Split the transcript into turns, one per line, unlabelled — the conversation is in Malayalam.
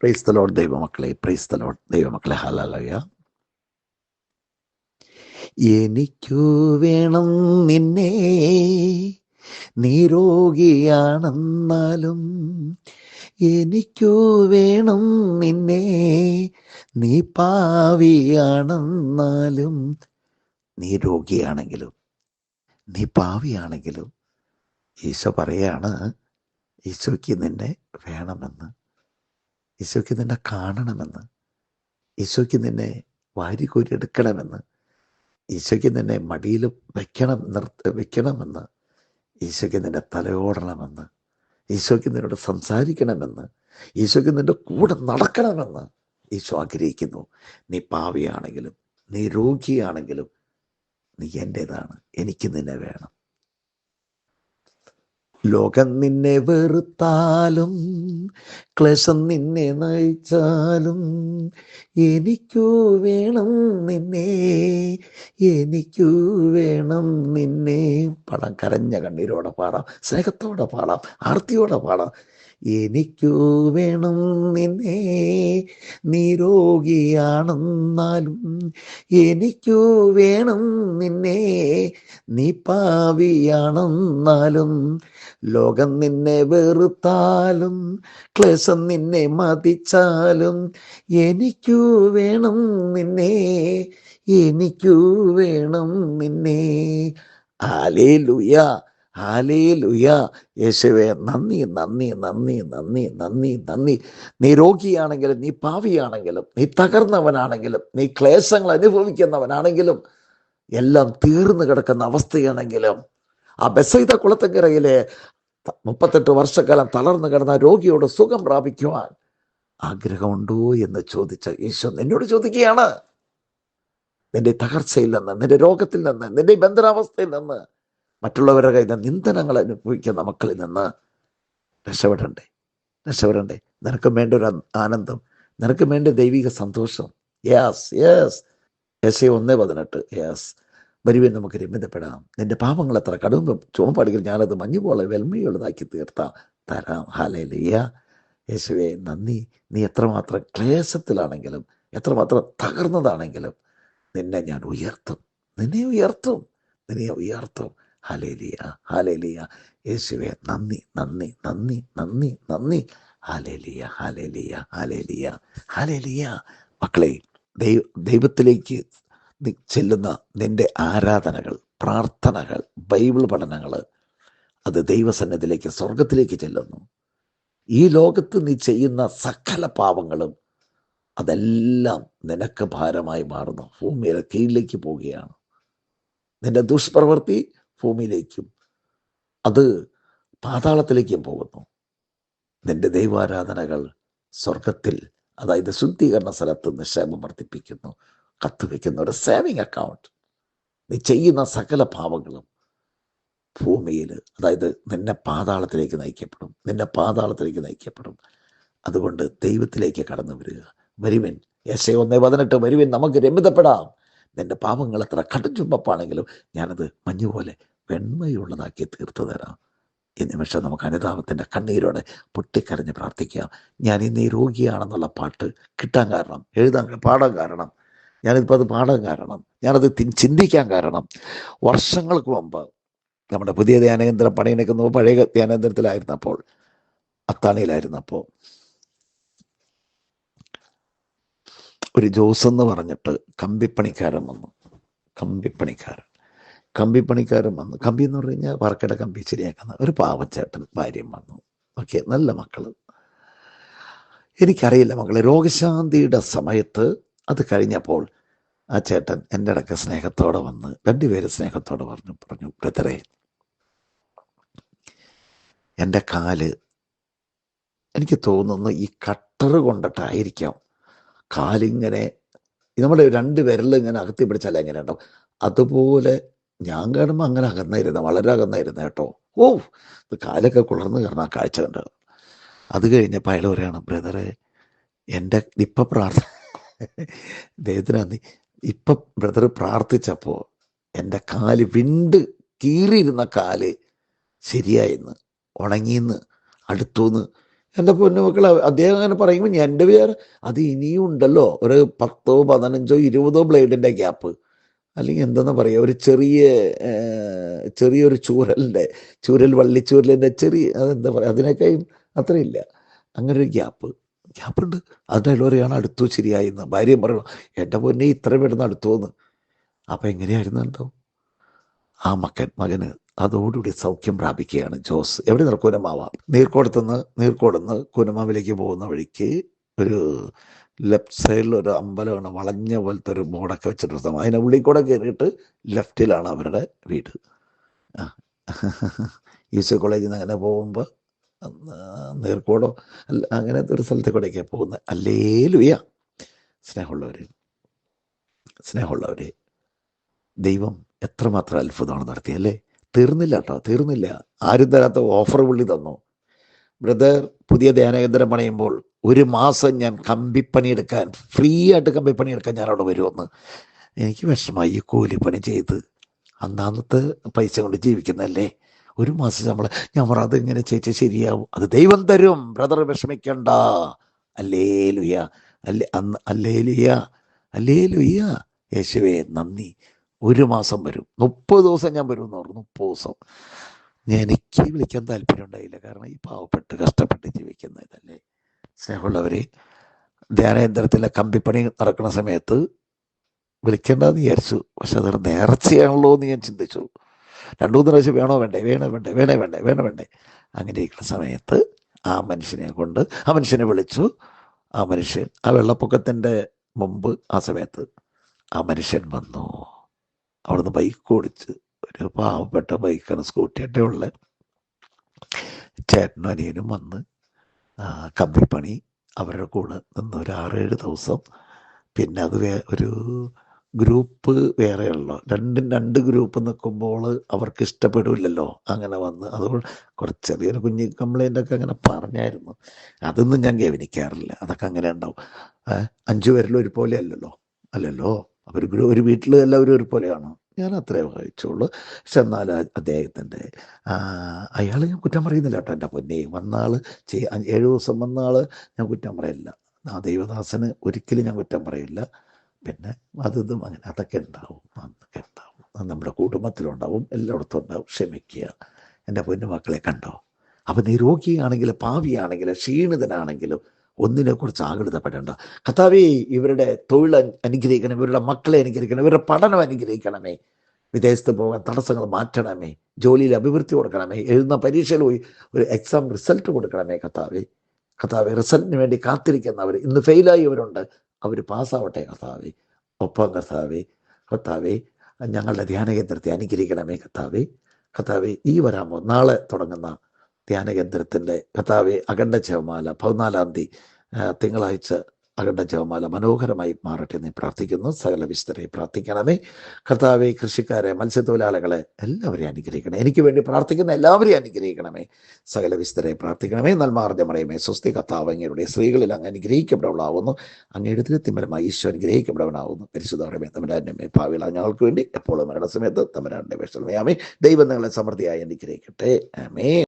പ്രൈസ് ലോഡ് ദൈവമക്കളെ പ്രൈസ് ലോഡ് ദൈവമക്കളെ ഹലലയ എനിക്കു വേണം നിന്നെ നീരോഗിയാണെന്നാലും എനിക്കു വേണം നിന്നെ നീ പാവിയാണെന്നാലും നീ രോഗിയാണെങ്കിലും നീ പാവിയാണെങ്കിലും ഈശോ പറയാണ് ഈശോയ്ക്ക് നിന്നെ വേണമെന്ന്. ഈശോയ്ക്ക് നിന്നെ കാണണമെന്ന്. ഈശോയ്ക്ക് നിന്നെ വാരിക്കോരി എടുക്കണമെന്ന്. ഈശോയ്ക്ക് നിന്നെ മടിയിൽ വെക്കണം നിർത്ത വെക്കണമെന്ന്. ഈശോയ്ക്ക് നിന്നെ തലയോടണമെന്ന്. ഈശോയ്ക്ക് നിന്നോട് സംസാരിക്കണമെന്ന്. ഈശോയ്ക്ക് നിന്റെ കൂടെ നടക്കണമെന്ന് ഈശോ ആഗ്രഹിക്കുന്നു. നീ പാവിയാണെങ്കിലും നീ രോഗിയാണെങ്കിലും നീ എന്റെതാണ് എനിക്ക് നിന്നെ വേണം. ലോകം നിന്നെ വെറുത്താലും ക്ലേശം നിന്നെ നയിച്ചാലും എനിക്കു വേണം നിന്നെ എനിക്കു വേണം നിന്നെ. പാടാം കരഞ്ഞ കണ്ണീരോടെ പാടാം സ്നേഹത്തോടെ പാടാം ആർത്തിയോടെ പാടാം. എനിക്കു വേണം നിന്നെ നിരോഗിയാണെന്നാലും എനിക്കു വേണം നിന്നെ നീ പാവിയാണെന്നാലും ലോകം നിന്നെ വെറുത്താലും ക്ലേശം നിന്നെ മതിച്ചാലും എനിക്കു വേണം നിന്നെ എനിക്കു വേണം നിന്നെ. ആലേ ലുയ ആലേ ലുയ യേശുവെ നന്ദി നന്ദി നന്ദി നന്ദി നന്ദി നന്ദി. നീ രോഗിയാണെങ്കിലും നീ പാവിയാണെങ്കിലും നീ തകർന്നവനാണെങ്കിലും നീ ക്ലേശങ്ങൾ അനുഭവിക്കുന്നവനാണെങ്കിലും എല്ലാം തീർന്നു കിടക്കുന്ന അവസ്ഥയാണെങ്കിലും ആ ബസൈത കുളത്തങ്കരയിലെ മുപ്പത്തെട്ട് വർഷക്കാലം തളർന്നു കിടന്ന രോഗിയോട് സുഖം പ്രാപിക്കുവാൻ ആഗ്രഹമുണ്ടോ എന്ന് ചോദിച്ച യേശു നിന്നോട് ചോദിക്കുകയാണ്. നിന്റെ തകർച്ചയിൽ നിന്ന് നിന്റെ രോഗത്തിൽ നിന്ന് നിന്റെ ബന്ധനാവസ്ഥയിൽ നിന്ന് മറ്റുള്ളവരുടെ കയ്യിൽ നിന്ന് നിന്ദനങ്ങൾ അനുഭവിക്കുന്ന മക്കളിൽ നിന്ന് രക്ഷപ്പെടണ്ടേ? രക്ഷപ്പെടണ്ടേ? നിനക്ക് വേണ്ട ഒരു ആനന്ദം നിനക്ക് വേണ്ട ദൈവിക സന്തോഷം. യെസ് യെസ് യെസ് ഒന്ന് പതിനെട്ട്. യെസ് വരുവൻ നമുക്ക് രമ്യതപ്പെടാം. നിന്റെ പാപങ്ങൾ അത്ര കടുമ്പം ചുമപ്പാടുകൾ ഞാനത് മഞ്ഞുപോലെ വെൽമയുള്ളതാക്കി തീർത്താം തരാം. ഹാലയിലിയ യേശുവെ നന്ദി. നീ എത്രമാത്രം ക്ലേശത്തിലാണെങ്കിലും എത്രമാത്രം തകർന്നതാണെങ്കിലും നിന്നെ ഞാൻ ഉയർത്തും. നിന്നെ ഉയർത്തും. നിന്നെ ഉയർത്തും. ഹാലേലിയ ഹാലേലിയ യേശുവെ നന്ദി നന്ദി നന്ദി നന്ദി നന്ദി. ഹാലേലിയ ഹാലേലിയ ഹാലേലിയ ഹാലേലിയ മക്കളെ ദൈവ ദൈവത്തിലേക്ക് ചെല്ലുന്ന നിന്റെ ആരാധനകൾ പ്രാർത്ഥനകൾ ബൈബിൾ പഠനങ്ങൾ അത് ദൈവസന്നിധിയിലേക്ക് സ്വർഗത്തിലേക്ക് ചെല്ലുന്നു. ഈ ലോകത്ത് നീ ചെയ്യുന്ന സകല പാപങ്ങളും അതെല്ലാം നിനക്ക് ഭാരമായി മാറുന്നു. ഭൂമിയുടെ കീഴിലേക്ക് പോവുകയാണ്. നിന്റെ ദുഷ്പ്രവൃത്തി ഭൂമിയിലേക്കും അത് പാതാളത്തിലേക്കും പോകുന്നു. നിന്റെ ദൈവാരാധനകൾ സ്വർഗത്തിൽ അതായത് ശുദ്ധീകരണ സ്ഥലത്ത് നിക്ഷേപം വർദ്ധിപ്പിക്കുന്നു. കത്തുവെക്കുന്ന ഒരു സേവിങ് അക്കൗണ്ട്. നീ ചെയ്യുന്ന സകല പാവങ്ങളും ഭൂമിയിൽ അതായത് നിന്നെ പാതാളത്തിലേക്ക് നയിക്കപ്പെടും. നിന്നെ പാതാളത്തിലേക്ക് നയിക്കപ്പെടും. അതുകൊണ്ട് ദൈവത്തിലേക്ക് കടന്നു വരിക. വരുവൻ യശ ഒന്നേ പതിനെട്ട്. വരുവൻ നമുക്ക് രമിതപ്പെടാം. നിന്റെ പാപങ്ങൾ എത്ര കടുംചുമ്പപ്പാണെങ്കിലും ഞാനത് മഞ്ഞുപോലെ വെണ്മയുള്ളതാക്കി തീർത്തു തരാം ഈ നിമിഷം നമുക്ക് അനുതാപത്തിന്റെ കണ്ണീരോടെ പൊട്ടിക്കരഞ്ഞ് പ്രാർത്ഥിക്കാം. ഞാൻ ഇന്ന് ഈ രോഗിയാണെന്നുള്ള പാട്ട് കിട്ടാൻ കാരണം എഴുതാൻ പാടാൻ കാരണം ഞാനിപ്പോൾ അത് പാടാൻ കാരണം ഞാനത് ചിന്തിക്കാൻ കാരണം. വർഷങ്ങൾക്ക് മുമ്പ് നമ്മുടെ പുതിയ ധ്യാനകേന്ദ്രം പണിയെടുക്കുന്ന പഴയ ധ്യാനകേന്ദ്രത്തിലായിരുന്നപ്പോൾ അത്താണിയിലായിരുന്നപ്പോൾ ഒരു ജോസ് എന്ന് പറഞ്ഞിട്ട് കമ്പിപ്പണിക്കാരൻ വന്നു. കമ്പിപ്പണിക്കാരൻ. കമ്പിപ്പണിക്കാരൻ വന്നു. കമ്പി എന്ന് പറഞ്ഞു കഴിഞ്ഞാൽ വർക്കട കമ്പി ശരിയാക്കുന്ന ഒരു പാവച്ചേട്ടൻ ഭാര്യയും വന്നു. ഓക്കെ നല്ല മക്കൾ. എനിക്കറിയില്ല മക്കളെ രോഗശാന്തിയുടെ സമയത്ത് അത് കഴിഞ്ഞപ്പോൾ ആ ചേട്ടൻ എന്റെ ഇടയ്ക്ക് സ്നേഹത്തോടെ വന്ന് രണ്ടുപേര് സ്നേഹത്തോടെ പറഞ്ഞു പറഞ്ഞു ബ്രദറെ എന്റെ കാൽ എനിക്ക് തോന്നുന്നു ഈ കട്ടർ കൊണ്ടിട്ടായിരിക്കാം. കാലിങ്ങനെ നമ്മുടെ രണ്ട് വിരൽ ഇങ്ങനെ അകത്തി പിടിച്ചാൽ എങ്ങനെ ഉണ്ടാവും. അതുപോലെ ഞാൻ കാണുമ്പോൾ അങ്ങനെ അകന്നായിരുന്നു വളരെ അകന്നായിരുന്നു കേട്ടോ. ഓ കാലൊക്കെ കുളർന്ന് കയറുന്ന ആ കാഴ്ച കണ്ടത്. അത് കഴിഞ്ഞപ്പോൾ അയാൾ പറയുകയാണ് ബ്രദറെ എന്റെ ഇപ്പം പ്രാർത്ഥന ദൈവത്തിനാന്തി ഇപ്പൊ ബ്രദർ പ്രാർത്ഥിച്ചപ്പോ എന്റെ കാൽ വിണ്ട് കീറിയിരുന്ന കാൽ ശരിയായിന്ന് ഉണങ്ങിന്ന് അടുത്തുനിന്ന് എന്റെ പൊന്നുമക്കൾ അദ്ദേഹം അങ്ങനെ പറയുമ്പോൾ എന്റെ വിചാരം അത് ഇനിയും ഉണ്ടല്ലോ. ഒരു പത്തോ പതിനഞ്ചോ ഇരുപതോ ബ്ലേഡിന്റെ ഗ്യാപ്പ്. അല്ലെങ്കിൽ എന്തെന്ന് പറയുക ഒരു ചെറിയ ചെറിയൊരു ചൂരലിന്റെ ചൂരൽ വള്ളിച്ചൂരലിന്റെ ചെറിയ അതെന്താ പറയുക അതിനേക്കാളും അത്രയില്ല. അങ്ങനെ ഒരു ഗ്യാപ്പ്. ഗ്യാപ്പുണ്ട്. അതിന്റെ പറയാണ് അടുത്തു ശരിയായി എന്ന് ഭാര്യയും പറയണം എന്റെ പൊന്നെ ഇത്ര പെടുന്ന അടുത്തു എന്ന് അപ്പം എങ്ങനെയായിരുന്നു കേട്ടോ ആ മക്കൻ മകന് അതോടുകൂടി സൗഖ്യം പ്രാപിക്കുകയാണ് ജോസ്. എവിടെ നിന്ന് കുനമാവ? നീർക്കോടത്തുനിന്ന് നീർക്കോടുന്ന് കുനമാവിലേക്ക് പോകുന്ന വഴിക്ക് ഒരു ലെഫ്റ്റ് സൈഡിൽ ഒരു അമ്പലമാണ്. വളഞ്ഞ പോലത്തെ ഒരു ബോർഡൊക്കെ വെച്ചിട്ട് സ്ഥലം. അതിന്റെ ഉള്ളിൽ കൂടെ കയറിയിട്ട് ലെഫ്റ്റിലാണ് അവരുടെ വീട്. സി കോളേജിൽ നിന്ന് അങ്ങനെ പോകുമ്പോൾ നീർക്കോടോ അല്ല അങ്ങനത്തെ ഒരു സ്ഥലത്തെ കൂടെയൊക്കെ പോകുന്നത്? അല്ലേ ലുയ സ്നേഹമുള്ളവരെ. ദൈവം എത്രമാത്രം അത്ഭുതമാണ് നടത്തിയല്ലേ തീർന്നില്ല കേട്ടോ തീർന്നില്ല. ആരും തരാത്ത ഓഫർ പുള്ളി തന്നു. ബ്രദർ പുതിയ ധ്യാനകേന്ദ്രം പണിയുമ്പോൾ ഒരു മാസം ഞാൻ കമ്പിപ്പണി എടുക്കാൻ ഫ്രീ ആയിട്ട് കമ്പിപ്പണി എടുക്കാൻ ഞാൻ അവിടെ വരുമെന്ന് എനിക്ക് വിഷമായി കൂലിപ്പണി ചെയ്ത്. അന്നാന്നത്തെ പൈസ കൊണ്ട് ജീവിക്കുന്നല്ലേ ഒരു മാസം ശമ്പളം. ഞാൻ പറ അതിങ്ങനെ ചേച്ചി ശരിയാവും. അത് ദൈവം തരും. ബ്രദർ വിഷമിക്കണ്ട. അല്ലേ ലുയ അല്ലേ അന്ന് അല്ലേ ലുയ അല്ലേ ലുയ യേശുവേ നന്ദി. ഒരു മാസം വരും. മുപ്പത് ദിവസം ഞാൻ വരും എന്ന് പറഞ്ഞു. മുപ്പത് ദിവസം. ഞാൻ എനിക്ക് വിളിക്കാൻ താല്പര്യം ഉണ്ടായില്ല. കാരണം ഈ പാവപ്പെട്ട് കഷ്ടപ്പെട്ട് ജീവിക്കുന്ന ഇതല്ലേ. സ്നേഹമുള്ളവരെ ധ്യാനേന്ദ്രത്തിലെ കമ്പിപ്പണി നടക്കുന്ന സമയത്ത് വിളിക്കേണ്ടെന്ന് വിചാരിച്ചു. പക്ഷെ അതൊരു നേർച്ചയാണല്ലോ എന്ന് ഞാൻ ചിന്തിച്ചു. രണ്ടു മൂന്ന് പ്രാവശ്യം വേണോ? വേണ്ടേ? വേണോ? വേണ്ടേ? വേണേ? വേണ്ടേ? വേണോ? വേണ്ടേ? അങ്ങനെ ഇരിക്കുന്ന സമയത്ത് ആ മനുഷ്യനെ കൊണ്ട് ആ മനുഷ്യനെ വിളിച്ചു. ആ മനുഷ്യൻ ആ വെള്ളപ്പൊക്കത്തിന്റെ മുമ്പ് ആ സമയത്ത് ആ മനുഷ്യൻ വന്നു. അവിടുന്ന് ബൈക്ക് ഓടിച്ച് ഒരു പാവപ്പെട്ട ബൈക്കാണ് സ്കൂട്ടിയുടെ ഉള്ളത് ചേട്ടനും അനിയനും വന്ന് കമ്പിപ്പണി. അവരുടെ കൂടെ നിന്ന് ഒരു ആറേഴ് ദിവസം. പിന്നെ അത് ഒരു ഗ്രൂപ്പ് വേറെയുള്ളൂ. രണ്ടും രണ്ട് ഗ്രൂപ്പ് നിൽക്കുമ്പോൾ അവർക്ക് ഇഷ്ടപ്പെടില്ലല്ലോ. അങ്ങനെ വന്ന് അതുകൊണ്ട് കുറച്ച് ചെറിയൊരു കുഞ്ഞു കംപ്ലൈന്റ് ഒക്കെ അങ്ങനെ പറഞ്ഞായിരുന്നു. അതൊന്നും ഞാൻ ഗവനിക്കാറില്ല അതൊക്കെ അങ്ങനെ ഉണ്ടാവും. അഞ്ചു പേരിലും ഒരുപോലെ അല്ലല്ലോ? അല്ലല്ലോ? അവർ ഒരു വീട്ടിൽ എല്ലാവരും ഒരുപോലെയാണോ? ഞാൻ അത്രേ വായിച്ചുള്ളൂ. പക്ഷെ എന്നാൽ അദ്ദേഹത്തിന്റെ അയാൾ ഞാൻ കുറ്റം പറയുന്നില്ല കേട്ടോ എന്റെ പൊന്നെ. വന്നാൾ ഏഴ് ദിവസം വന്നാൾ ഞാൻ കുറ്റം പറയില്ല. ആ ദൈവദാസന് ഒരിക്കലും ഞാൻ കുറ്റം പറയില്ല. പിന്നെ അതും അങ്ങനെ അതൊക്കെ ഉണ്ടാവും അതൊക്കെ ഉണ്ടാവും. അത് നമ്മുടെ കുടുംബത്തിലുണ്ടാവും എല്ലായിടത്തും ഉണ്ടാവും. ക്ഷമിക്കുക. എന്റെ പൊന്നുമക്കളെ കണ്ടോ? അപ്പം നീ രോഗിയാണെങ്കിലും പാവിയാണെങ്കിലും ക്ഷീണിതനാണെങ്കിലും ഒന്നിനെ കുറിച്ച് ആകൃതപ്പെടേണ്ട. കഥാവേ ഇവരുടെ തൊഴിൽ അനു- അനുഗ്രഹിക്കണം ഇവരുടെ മക്കളെ അനുഗ്രഹിക്കണം ഇവരുടെ പഠനം അനുഗ്രഹിക്കണമേ. വിദേശത്ത് പോകാൻ തടസ്സങ്ങൾ മാറ്റണമേ. ജോലിയിൽ അഭിവൃദ്ധി കൊടുക്കണമേ. എഴുതുന്ന പരീക്ഷയിൽ പോയി ഒരു എക്സാം റിസൾട്ട് കൊടുക്കണമേ കഥാവേ കഥാവേ റിസൾട്ടിന് വേണ്ടി കാത്തിരിക്കുന്നവർ ഇന്ന് ഫെയിലായവരുണ്ട് അവർ പാസ്സാവട്ടെ കർത്താവേ. ഒപ്പം കർത്താവേ. കർത്താവേ ഞങ്ങളുടെ ധ്യാന കേന്ദ്രത്തെ അനുഗ്രഹിക്കണമേ കർത്താവേ. കർത്താവേ ഈ വരാമോ? നാളെ തുടങ്ങുന്ന ധ്യാന കേന്ദ്രത്തിന്റെ കഥാവെ അഖണ്ഡ ജപമാല പതിനാലാം തീയതി തിങ്കളാഴ്ച അഖണ്ഡ ജപമാല മനോഹരമായി മാറട്ടെ എന്ന് പ്രാർത്ഥിക്കുന്നു. സകല വിശുദ്ധരെ പ്രാർത്ഥിക്കണമേ. കർത്താവെ കൃഷിക്കാരെ മത്സ്യത്തൊഴിലാളികളെ എല്ലാവരെയും അനുഗ്രഹിക്കണം എനിക്ക് വേണ്ടി പ്രാർത്ഥിക്കുന്ന എല്ലാവരെയും അനുഗ്രഹിക്കണമേ. സകല വിശുദ്ധരെ പ്രാർത്ഥിക്കണമേ. നൽമാർദ്ദ മറയമേ സ്വസ്തി കർത്താവ് അങ്ങയുടെ സ്ത്രീകളിൽ അങ്ങ് അനുഗ്രഹിക്കപ്പെടവളാവുന്നു. അങ്ങയുടെ തിരുത്തിമരമായി ഈശ്വരൻ അനുഗ്രഹിക്കപ്പെടവനാവുന്നു. പരിശുദ്ധമേ തമരാന്റെ ഭാവിയിൽ ഞങ്ങൾക്ക് വേണ്ടി എപ്പോഴും മരണ സമയത്ത് തമരാന്റെ വിഷമയാമേ ദൈവം നിങ്ങളെ സമൃദ്ധിയായി അനുഗ്രഹിക്കട്ടെ. ആമേ